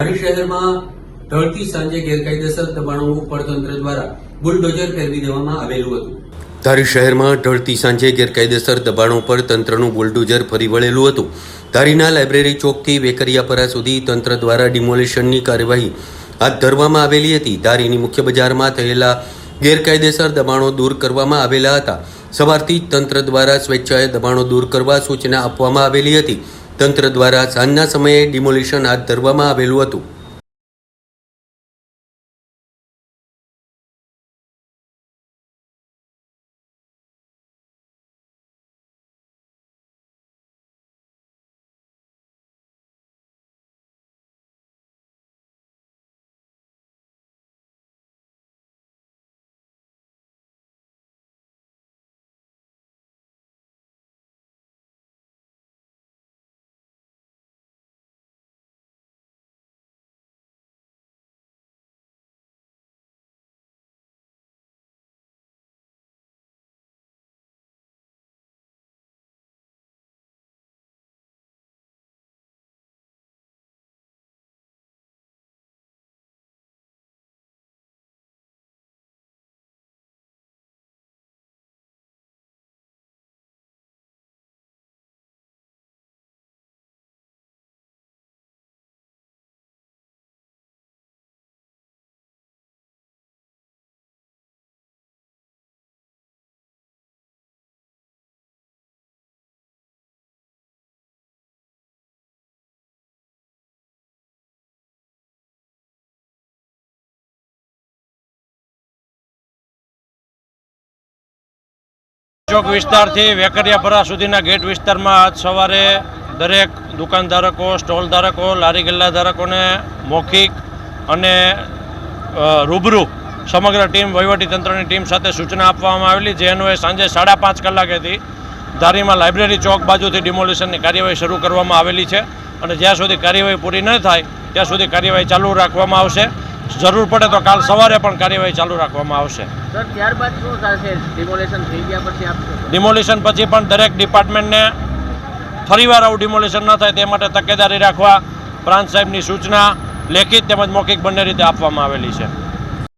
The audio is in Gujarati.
ધારી શહેરમાં ઢળતી સાંજે ગેરકાયદેસર દબાણો ઉપર તંત્ર દ્વારા બુલડોઝર ફેરવી દેવામાં આવેલું હતું. ધારી શહેરમાં ઢળતી સાંજે ગેરકાયદેસર દબાણો પર તંત્રનું બુલડોઝર ફરી વળેલું હતું. ધારીના લાઇબ્રેરી ચોકથી વેકરિયાપરા સુધી તંત્ર દ્વારા ડિમોલિશનની કાર્યવાહી હાથ ધરવામાં આવેલી હતી. ધારીની મુખ્ય બજારમાં થયેલા ગેરકાયદેસર દબાણો દૂર કરવામાં આવેલા હતા. સવારથી તંત્ર દ્વારા સ્વેચ્છાએ દબાણો દૂર કરવા સૂચના આપવામાં આવેલી હતી. તંત્ર દ્વારા સાંજના સમયે ડિમોલિશન હાથ ધરવામાં આવેલું હતું. ચોક વિસ્તારથી વેકરિયાપરા સુધીના ગેટ વિસ્તારમાં આજ સવારે દરેક દુકાનધારકો સ્ટોલ ધારકો લારી ગલ્લા ધારકોને મૌખિક અને રૂબરૂ સમગ્ર ટીમ તંત્રની ટીમ સાથે સૂચના આપવામાં આવેલી. જે અન્વયે સાંજે સાડા પાંચ કલાકેથી ધારીમાં લાઇબ્રેરી ચોક બાજુથી ડિમોલિશનની કાર્યવાહી શરૂ કરવામાં આવેલી છે અને જ્યાં સુધી કાર્યવાહી પૂરી ન થાય, ત્યાં સુધી કાર્યવાહી ચાલુ રાખવામાં આવશે. જરૂર પડે તો કાલ સવારે પણ કાર્યવાહી ચાલુ રાખવામાં આવશે. ડિમોલિશન પછી પણ દરેક ડિપાર્ટમેન્ટને ફરીવાર આવું ડિમોલિશન ન થાય તે માટે તકેદારી રાખવા પ્રાંત સાહેબની સૂચના લેખિત તેમજ મૌખિક બંને રીતે આપવામાં આવેલી છે.